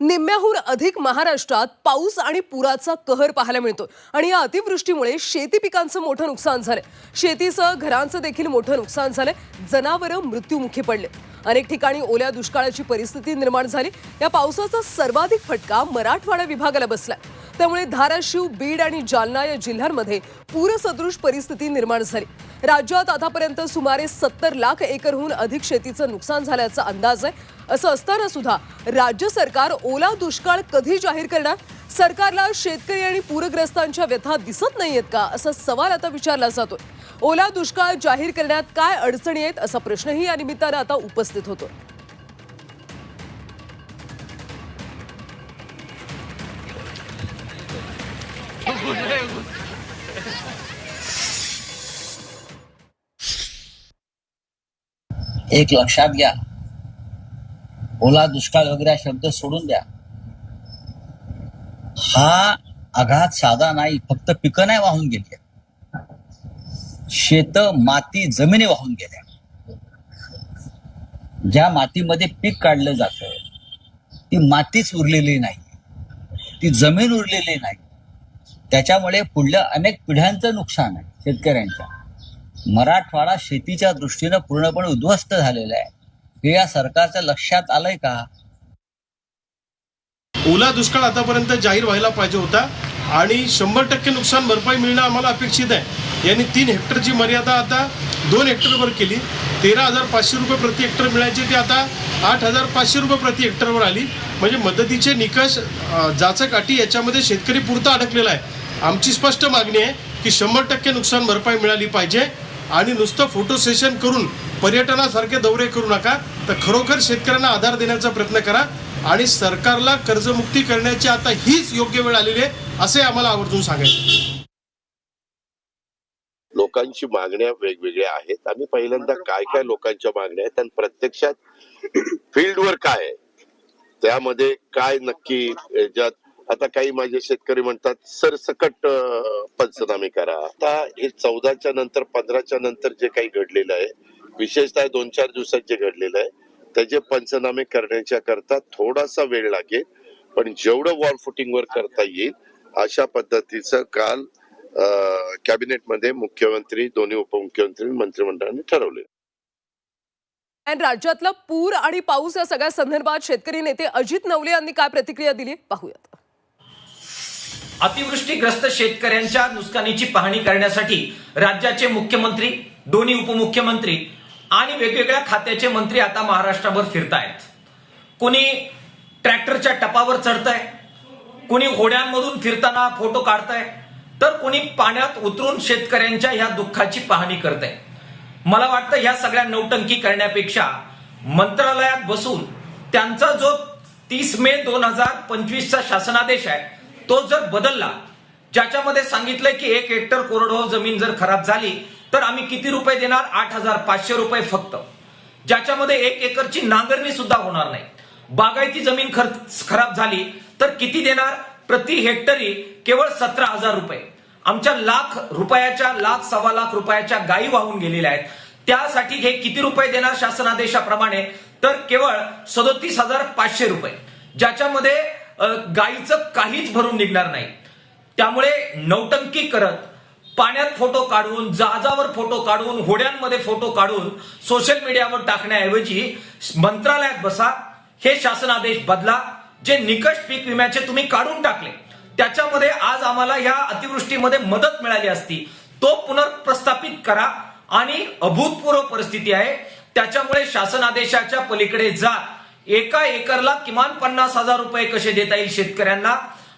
निम्म्याहून अधिक महाराष्ट्रात पाऊस आणि पुराचा कहर पाहायला मिळतो आणि या अतिवृष्टीमुळे शेती पिकांचं मोठं नुकसान झालं शेतीसह घरांचं देखील मोठं नुकसान झालं जनावरं मृत्युमुखी पडले अनेक ठिकाणी ओल्या दुष्काळाची परिस्थिती निर्माण झाली. या पावसाचा सर्वाधिक फटका मराठवाडा विभागाला बसलाय. त्यामुळे धाराशिव बीड आणि जालना या जिल्ह्यांमध्ये पूरसदृश परिस्थिती निर्माण झाली. राज्यात आतापर्यंत सुमारे सत्तर लाख एकरहून अधिक शेतीचं नुकसान झाल्याचा अंदाज आहे. असं असताना सुद्धा राज्य सरकार ओला दुष्काळ कधी जाहीर करणार? सरकारला शेतकरी आणि पूरग्रस्तांच्या व्यथा दिसत नाहीयेत का? असा सवाल आता विचारला जातोय. ओला दुष्काळ जाहीर करण्यात काय अडचणी आहेत असा प्रश्नही या निमित्तानं आता उपस्थित होतो एक लक्षात घ्या. ओला दुष्काळ वगैरे शब्द सोडून द्या. हा आघात साधा नाही फक्त पिकं नाही वाहून गेली. शेत माती जमिनी वाहून गेल्या. ज्या मातीमध्ये पीक काढलं जात ती मातीच उरलेली नाही. ती जमीन उरलेली नाही. त्याच्यामुळे पुढल्या अनेक पिढ्यांचं नुकसान आहे शेतकऱ्यांच्या. मराठवाडा शेतीच्या दृष्टीनं पूर्णपणे उद्ध्वस्त झालेला आहे. हे या सरकारच्या लक्षात आलंय का? ओला दुष्काळ आतापर्यंत जाहीर व्हायला पाहिजे होता आणि शंभर टक्के नुकसान भरपाई मिळणं आम्हाला अपेक्षित आहे. यांनी तीन हेक्टरची मर्यादा आता दोन हेक्टरवर केली. तेरा हजार पाचशे रुपये प्रति हेक्टर मिळायचे ते आता आठ हजार पाचशे रुपये प्रति हेक्टरवर आली. म्हणजे मदतीचे निकष जाचक अटी याच्यामध्ये शेतकरी पुरता अडकलेला आहे. आमची स्पष्ट मागणी आहे की शंभर टक्के नुकसान भरपाई मिळाली पाहिजे आणि नुसतं फोटो सेशन करून पर्यटनासारखे दौरे करू नका तर खरोखर शेतकऱ्यांना आधार देण्याचा प्रयत्न करा आणि सरकारला कर्जमुक्ती करण्याची आता हीच योग्य वेळ आलेली आहे असे आम्हाला आवर्जून सांगायचं लोकांची मागण्या वेगवेगळ्या आहेत. आम्ही पहिल्यांदा काय काय लोकांच्या मागण्या आहेत आणि प्रत्यक्षात फील्डवर काय आहे? त्यामध्ये काय नक्की याच्यात आता काही माझे शेतकरी म्हणतात सरसकट पंचनामे करा. आता हे चौदाच्या नंतर पंधराच्या नंतर जे काही घडलेलं आहे विशेषतः दोन चार दिवसात जे घडलेलं आहे त्याचे पंचनामे करण्याच्या करता थोडासा वेळ लागेल पण जेवढं वॉल फुटिंगवर करता येईल अशा पद्धतीचं काल कॅबिनेट कॅबिनेटमध्ये मुख्यमंत्री दोन्ही उपमुख्यमंत्री मंत्रिमंडळाने ठरवले. आणि राज्यातला पूर आणि पाऊस या सगळ्या संदर्भात शेतकरी नेते अजित नवले यांनी काय प्रतिक्रिया दिली? पाहूयात. अतिवृष्टीग्रस्त शेतकऱ्यांच्या नुकसानीची पाहणी करण्यासाठी राज्याचे मुख्यमंत्री दोन्ही उपमुख्यमंत्री आणि वेगवेगळ्या खात्याचे मंत्री आता महाराष्ट्राभर फिरतायत. कोणी ट्रॅक्टरच्या टपावर चढतंय कोणी होड्यांमधून फिरताना फोटो काढताय तर कोणी पाण्यात उतरून शेतकऱ्यांच्या ह्या दुःखाची पाहणी करतंय. मला वाटतं ह्या सगळ्या नौटंकी करण्यापेक्षा मंत्रालयात बसून त्यांचा जो तीस मे दोन हजार पंचवीसचा शासनादेश आहे तो जर बदलला ज्याच्यामध्ये सांगितलंय की एक हेक्टर कोरडवाहू जमीन जर खराब झाली तर आम्ही किती रुपये देणार? आठ हजार पाचशे रुपये फक्त. ज्याच्यामध्ये एक एकरची नांगरणी सुद्धा होणार नाही. बागायती जमीन खर खराब झाली तर किती देणार? प्रति हेक्टरी केवळ सतरा हजार रुपये. आमच्या लाख रुपयाच्या लाख सव्वा लाख रुपयाच्या गायी वाहून गेलेल्या आहेत. त्यासाठी हे किती रुपये देणार शासनादेशाप्रमाणे? तर केवळ सदोतीस हजार पाचशे रुपये. ज्याच्यामध्ये गाईचं गायीचं काहीच भरून निघणार नाही. त्यामुळे नौटंकी करत पाण्यात फोटो काढून जहाजावर फोटो काढून होड्यांमध्ये फोटो काढून सोशल मीडियावर टाकण्याऐवजी मंत्रालयात बसा हे शासनादेश बदला जे निकष पीक विम्याचे तुम्ही काढून टाकले. त्याच्यामध्ये आज आम्हाला या अतिवृष्टीमध्ये मदत मिळाली असती. तो पुनर्प्रस्थापित करा आणि अभूतपूर्व परिस्थिती आहे. त्याच्यामुळे शासनादेशाच्या पलीकडे जा. एका एकरला किमान पन्नास हजार रुपये कसे देता येईल शेतकऱ्यांना?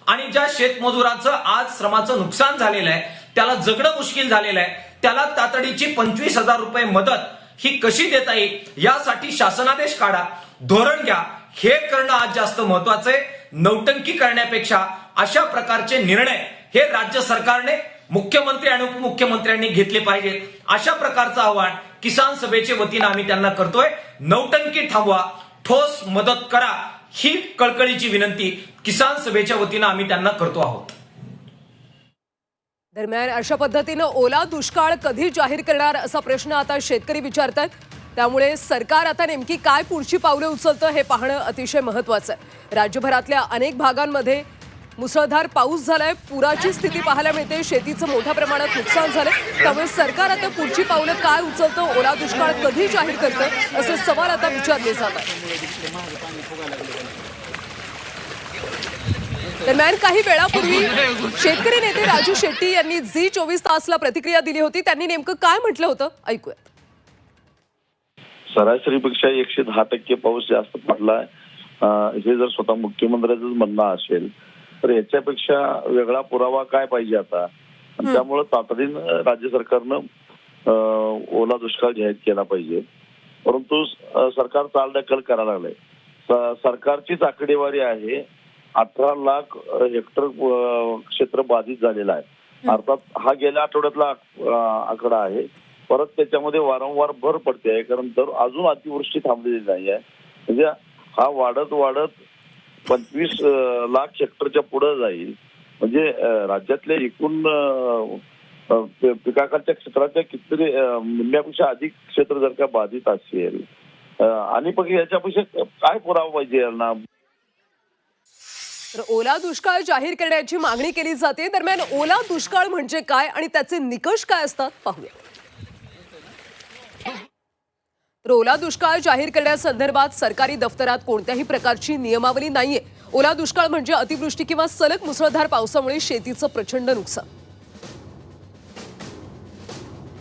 आणि ज्या शेतमजुराचं आज श्रमाचं नुकसान झालेलं आहे त्याला जगणं मुश्किल झालेलं आहे त्याला तातडीची पंचवीस हजार रुपये मदत ही कशी देता येईल यासाठी शासनादेश काढा. धोरण घ्या. हे करणं आज जास्त महत्वाचं आहे. नौटंकी करण्यापेक्षा अशा प्रकारचे निर्णय हे राज्य सरकारने मुख्यमंत्री आणि उपमुख्यमंत्र्यांनी घेतले पाहिजेत. अशा प्रकारचं आव्हान किसान सभेच्या वतीनं आम्ही त्यांना करतोय. नौटंकी थांबवा. ठोस मदत करा ही कळकळीची विनंती किसान सभेच्या वतीनं आम्ही त्यांना करतो आहोत. दरम्यान अशा पद्धतीनं ओला दुष्काळ कधी जाहीर करणार असा प्रश्न आता शेतकरी विचारतात. त्यामुळे सरकार आता नेमकी काय पुढची पावले उचलतं हे पाहणं अतिशय महत्वाचं आहे. राज्यभरातल्या अनेक भागांमध्ये मुसळधार पाऊस झालाय. पुराची स्थिती पाहायला मिळते. शेतीचं मोठ्या प्रमाणात नुकसान झालंय. त्यामुळे सरकार आता पुढची पावलं काय उचलतं ओला दुष्काळ कधी जाहीर करतं असे सवाल आता विचारले जात आहेत. दरम्यान काही वेळापूर्वी शेतकरी नेते राजू शेट्टी यांनी झी चोवीस तासला प्रतिक्रिया दिली होती. त्यांनी नेमकं काय म्हटलं होतं? ऐकूयात. सरासरीपेक्षा एकशे दहा टक्के पाऊस जास्त पडलाय. हे जर स्वतः मुख्यमंत्र्यांचं म्हणणं असेल तर याच्यापेक्षा वेगळा पुरावा काय पाहिजे आता? त्यामुळं तातडीनं राज्य सरकारनं ओला दुष्काळ जाहीर केला पाहिजे. परंतु सरकार चालढकल करायला लागलंय. सरकारचीच आकडेवारी आहे. अठरा लाख हेक्टर क्षेत्र बाधित झालेलं आहे. अर्थात हा गेल्या आठवड्यातला आकडा आहे. परत त्याच्यामध्ये वारंवार भर पडते आहे. कारण तर अजून अतिवृष्टी थांबलेली नाही आहे. म्हणजे हा वाढत वाढत पंचवीस लाख हेक्टरच्या पुढे जाईल. म्हणजे राज्यातल्या एकूण पिकाकडच्या क्षेत्राच्या कितीतरी मूल्यापेक्षा निम्म्यापेक्षा अधिक क्षेत्र जर का बाधित असेल आणि पण याच्यापेक्षा काय पुरावा पाहिजे यांना? तर ओला दुष्काळ जाहीर करण्याची मागणी केली जाते. दरम्यान ओला दुष्काळ म्हणजे काय आणि त्याचे निकष काय असतात? पाहूया तर ओला दुष्काळ जाहीर करण्यासंदर्भात सरकारी दफ्तरात कोणत्याही प्रकारची नियमावली नाहीये. ओला दुष्काळ म्हणजे अतिवृष्टी किंवा सलग मुसळधार पावसामुळे शेतीचं प्रचंड नुकसान.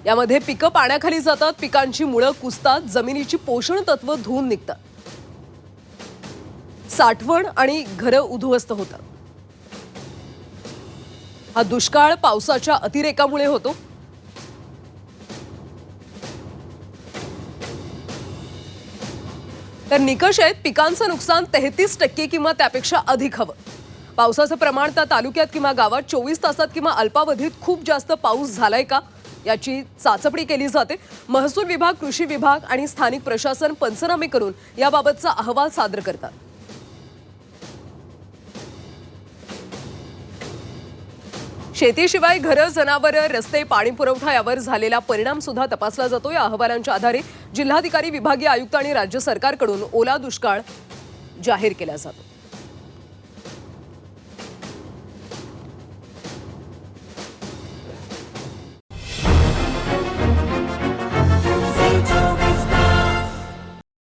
यामध्ये पिकं पाण्याखाली जातात पिकांची मुळं कुसतात जमिनीची पोषण तत्व धुवून निघतात. साठवण आणि घरं उद्ध्वस्त होतात. हा दुष्काळ पावसाच्या अतिरेकामुळे होतो. तर निकष आहेत पिकांचं नुकसान तेहतीस टक्के किंवा त्यापेक्षा अधिक हवं. पावसाचं प्रमाण त्या तालुक्यात किंवा गावात चोवीस तासात किंवा अल्पावधीत खूप जास्त पाऊस झालाय का? याची चाचपणी केली जाते. महसूल विभाग कृषी विभाग आणि स्थानिक प्रशासन पंचनामे करून याबाबतचा अहवाल सादर करतात. शेतीशिवाय घरं जनावरं रस्ते पाणी पुरवठा यावर झालेला परिणाम सुद्धा तपासला जातो या अहवालांच्या आधारे जिल्हाधिकारी विभागीय आयुक्त आणि राज्य सरकारकडून ओला दुष्काळ जाहीर केला जातो.